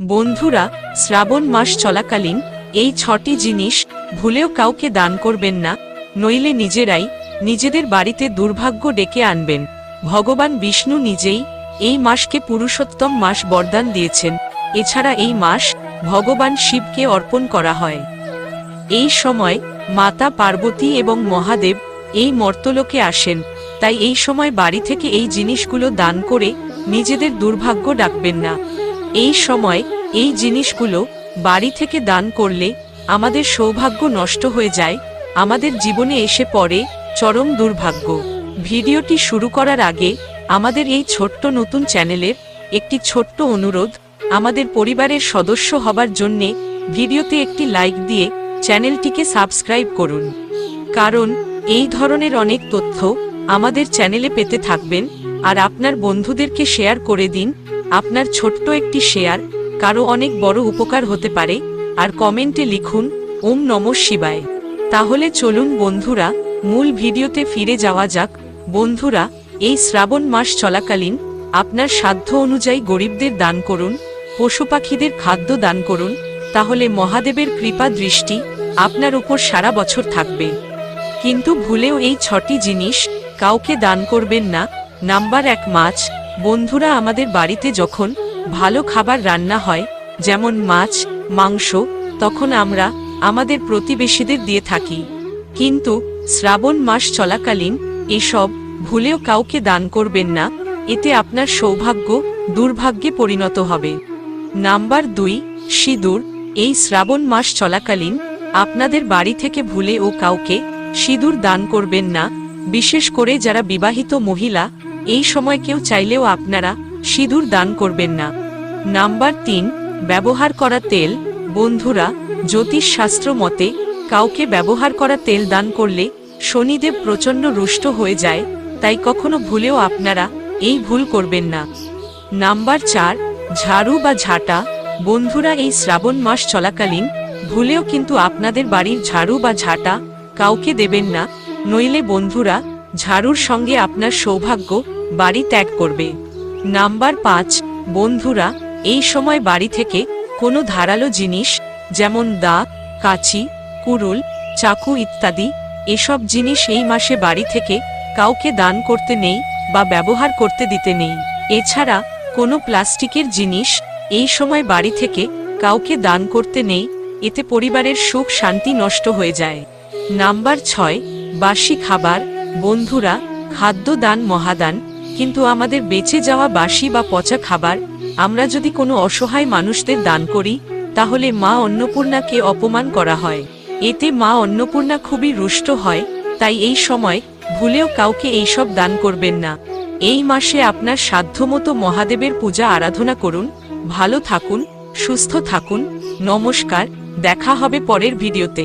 বন্ধুরা, শ্রাবণ মাস চলাকালীন এই ছটি জিনিস ভুলেও কাউকে দান করবেন না, নইলে নিজেরাই নিজেদের বাড়িতে দুর্ভাগ্য ডেকে আনবেন। ভগবান বিষ্ণু নিজেই এই মাসকে পুরুষোত্তম মাস বরদান দিয়েছেন। এছাড়া এই মাস ভগবান শিবকে অর্পণ করা হয়। এই সময় মাতা পার্বতী এবং মহাদেব এই মর্তলোকে আসেন। তাই এই সময় বাড়ি থেকে এই জিনিসগুলো দান করে নিজেদের দুর্ভাগ্য ডাকবেন না। এই সময় এই জিনিসগুলো বাড়ি থেকে দান করলে আমাদের সৌভাগ্য নষ্ট হয়ে যায়, আমাদের জীবনে এসে পড়ে চরম দুর্ভাগ্য। ভিডিওটি শুরু করার আগে আমাদের এই ছোট্ট নতুন চ্যানেলের একটি ছোট্ট অনুরোধ, আমাদের পরিবারের সদস্য হবার জন্যে ভিডিওতে একটি লাইক দিয়ে চ্যানেলটিকে সাবস্ক্রাইব করুন। কারণ এই ধরনের অনেক তথ্য আমাদের চ্যানেলে পেতে থাকবেন, আর আপনার বন্ধুদেরকে শেয়ার করে দিন আপনার ছোট্ট একটি শেয়ার কারও অনেক বড় উপকার হতে পারে, আর কমেন্টে লিখুন, ওম নম শিবায়। তাহলে চলুন বন্ধুরা, মূল ভিডিওতে ফিরে যাওয়া যাক। বন্ধুরা, এই শ্রাবণ মাস চলাকালীন আপনার সাধ্য অনুযায়ী গরিবদের দান করুন, পশু পাখিদের খাদ্য দান করুন, তাহলে মহাদেবের কৃপা দৃষ্টি আপনার উপর সারা বছর থাকবে। কিন্তু ভুলেও এই ছটি জিনিস কাউকে দান করবেন না। নাম্বার এক, মাছ। বন্ধুরা, আমাদের বাড়িতে যখন ভালো খাবার রান্না হয়, যেমন মাছ, মাংস, তখন আমরা আমাদের প্রতিবেশীদের দিয়ে থাকি। কিন্তু শ্রাবণ মাস চলাকালীন এসব ভুলেও কাউকে দান করবেন না, এতে আপনার সৌভাগ্য দুর্ভাগ্যে পরিণত হবে। নাম্বার দুই, সিঁদুর। এই শ্রাবণ মাস চলাকালীন আপনাদের বাড়ি থেকে ভুলে ও কাউকে সিঁদুর দান করবেন না, বিশেষ করে যারা বিবাহিত মহিলা এই সময় কেউ চাইলেও আপনারা সিঁদুর দান করবেন না। নাম্বার তিন, ব্যবহার করা তেল। বন্ধুরা জ্যোতিষ শাস্ত্র মতে, কাউকে ব্যবহার করা তেল দান করলে শনিদেব প্রচণ্ড রুষ্ট হয়ে যায়, তাই কখনো ভুলেও আপনারা এই ভুল করবেন না। নাম্বার চার, ঝাড়ু বা ঝাঁটা। বন্ধুরা, এই শ্রাবণ মাস চলাকালীন ভুলেও কিন্তু আপনাদের বাড়ির ঝাড়ু বা ঝাঁটা কাউকে দেবেন না, নইলে বন্ধুরা, ঝাড়ুর সঙ্গে আপনার সৌভাগ্য বাড়ি ত্যাগ করবে। নাম্বার পাঁচ, বন্ধুরা, এই সময় বাড়ি থেকে কোনো ধারালো জিনিস, যেমন দা, কাচি কুরুল চাকু ইত্যাদি, এসব জিনিস এই মাসে বাড়ি থেকে কাউকে দান করতে নেই বা ব্যবহার করতে দিতে নেই। এছাড়া, কোনো প্লাস্টিকের জিনিস এই সময় বাড়ি থেকে কাউকে দান করতে নেই, এতে পরিবারের সুখ শান্তি নষ্ট হয়ে যায়। নাম্বার ছয় বাসি খাবার, বন্ধুরা খাদ্য দান মহাদান কিন্তু আমাদের বেঁচে যাওয়া বাসি বা পচা খাবার, আমরা যদি কোনো অসহায় মানুষদের দান করি, তাহলে মা অন্নপূর্ণাকে অপমান করা হয়। এতে মা অন্নপূর্ণা খুবই রুষ্ট হয়, তাই এই সময় ভুলেও কাউকে এইসব দান করবেন না। এই মাসে আপনার সাধ্যমতো মহাদেবের পূজা আরাধনা করুন, ভালো থাকুন, সুস্থ থাকুন, নমস্কার, দেখা হবে পরের ভিডিওতে।